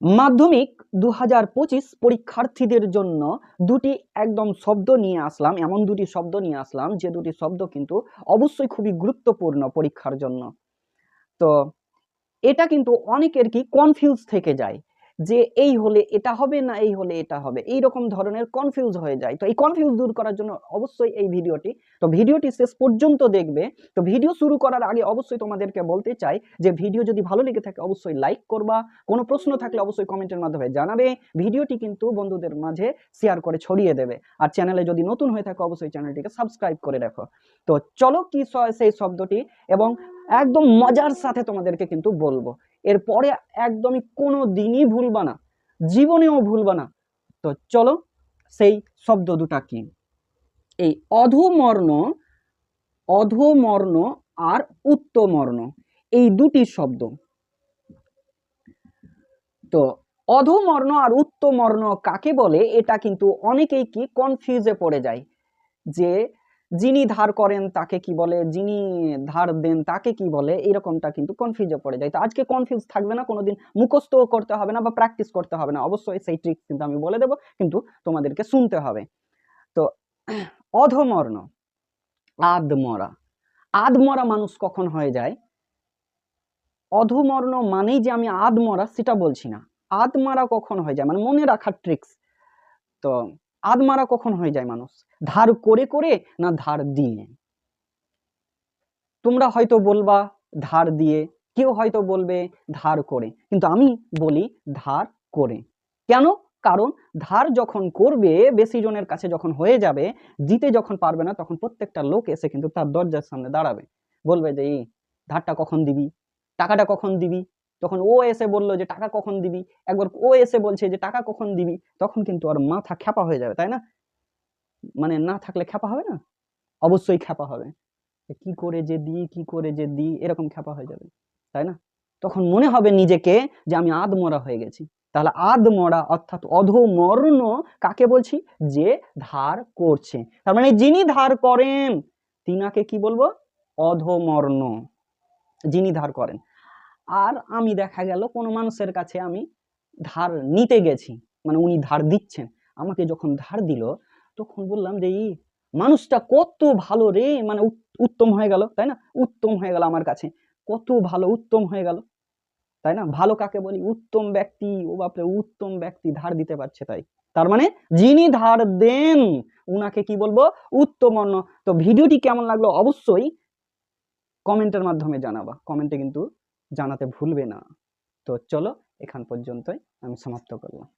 মাধ্যমিক দু হাজার পঁচিশ পরীক্ষার্থীদের জন্য দুটি একদম শব্দ নিয়ে আসলাম, এমন দুটি শব্দ নিয়ে আসলাম, যে দুটি শব্দ কিন্তু অবশ্যই খুবই গুরুত্বপূর্ণ পরীক্ষার জন্য। তো এটা কিন্তু অনেকের কি কনফিউজ থেকে যায়। যে এই হলে এটা হবে না এই হলে এটা হবে এই রকম ধরনের কনফিউজ হয়ে যায়। তো এই কনফিউজ দূর করার জন্য অবশ্যই এই ভিডিওটি, তো ভিডিওটি শেষ পর্যন্ত দেখবে। তো ভিডিও শুরু করার আগে অবশ্যই তোমাদেরকে বলতে চাই যে ভিডিও যদি ভালো লেগে থাকে অবশ্যই লাইক করবা, কোনো প্রশ্ন থাকলে অবশ্যই কমেন্টের মাধ্যমে জানাবে। ভিডিওটি কিন্তু বন্ধুদের মাঝে শেয়ার করে ছড়িয়ে দেবে। আর চ্যানেলে যদি নতুন হয়ে থাকে অবশ্যই চ্যানেলটিকে সাবস্ক্রাইব করে রাখো। তো চলো কি সেই শব্দটি এবং একদম মজার সাথে তোমাদেরকে কিন্তু বলব। এরপরে একদমই কোনো দিনই ভুলবা না, জীবনেও ভুলবা না। তো চলো সেই শব্দ দুটা কি? এই অধমর্ণ অধমর্ণ আর উত্তমর্ণ, এই দুটি শব্দ। তো অধমর্ণ আর উত্তমর্ণ কাকে বলে? এটা কিন্তু অনেকেই কি কনফিউজে পড়ে যায় যে যিনি ধার করেন তাকে কি বলে, যিনি ধার দেন তাকে কি বলে, এরকমটা কিন্তু কনফিউজে পড়ে যায়। তো আজকে কনফিউজ থাকবে না, কোনোদিন মুখস্থ করতে হবে না বা প্র্যাকটিস করতে হবে না। অবশ্যই সেই ট্রিক কিন্তু আমি বলে দেবো, কিন্তু তোমাদেরকে শুনতে হবে। তো অধমর্ণ আদমরা আদমরা মানুষ কখন হয়ে যায়? অধমর্ণ মানেই যে আমি আদমরা সেটা বলছি না। আদমারা কখন হয়ে যায়? মানে মনে রাখার ট্রিক্স তো আদমারা কখন হয়ে যায় মানুষ? ধার করে করে না ধার দিয়ে? তোমরা হয়তো বলবা, ধার দিয়ে। কেউ হয়তো বলবে, ধার করে। কিন্তু আমি বলি, ধার করে। কেন? কারণ ধার যখন করবে, বেশি জনের কাছে যখন হয়ে যাবে দিতে যখন পারবে না, তখন প্রত্যেকটা লোক এসে কিন্তু তার দরজার সামনে দাঁড়াবে। বলবে যে, এই, ধারটা কখন দিবি? টাকাটা কখন দিবি? তখন ও এসে বলল যে, টাকা কখন দিবি? একবার ও এসে বলছে যে, টাকা কখন দিবি? তখন কিন্তু আর মাথা খ্যাপা হয়ে যাবে, তাই না? মানে না থাকলে খ্যাপা হবে না? অবশ্যই খ্যাপা হবে। কি করে যে দিই, কি করে যে দিই? এরকম খ্যাপা হয়ে যাবে, তাই না? তখন মনে হবে নিজেকে যে, আমি আদমরা হয়ে গেছি। তাহলে আদমরা অর্থাৎ অধমর্ণ কাকে বলছি? যে ধার করছে। তার মানে যিনি ধার করেন, তিনাকে কি বলব? অধমর্ণ। যিনি ধার করেন। আর আমি দেখা গেল কোনো মানুষের কাছে আমি ধার নিতে গেছি। মানে উনি ধার দিচ্ছেন। আমাকে যখন ধার দিল, তখন বললাম যে, এই মানুষটা কত ভালো রে। মানে উত- উত্তম হয়ে গেল, তাই না? উত্তম হয়ে গেল আমার কাছে। কত ভালো, উত্তম হয়ে গেল। তাই না? ভালো কাকে বলি? উত্তম ব্যক্তি, ও বাপরে, উত্তম ব্যক্তি ধার দিতে পারছে তাই। তার মানে যিনি ধার দেন, উনাকে কি বলব? উত্তমর্ণ তো ভিডিওটি কেমন লাগল অবশ্যই কমেন্টের মাধ্যমে জানাবা। কমেন্টে কিন্তু জানাতে ভুলবে না। তো চলো এখান পর্যন্তই আমি সমাপ্ত করলাম।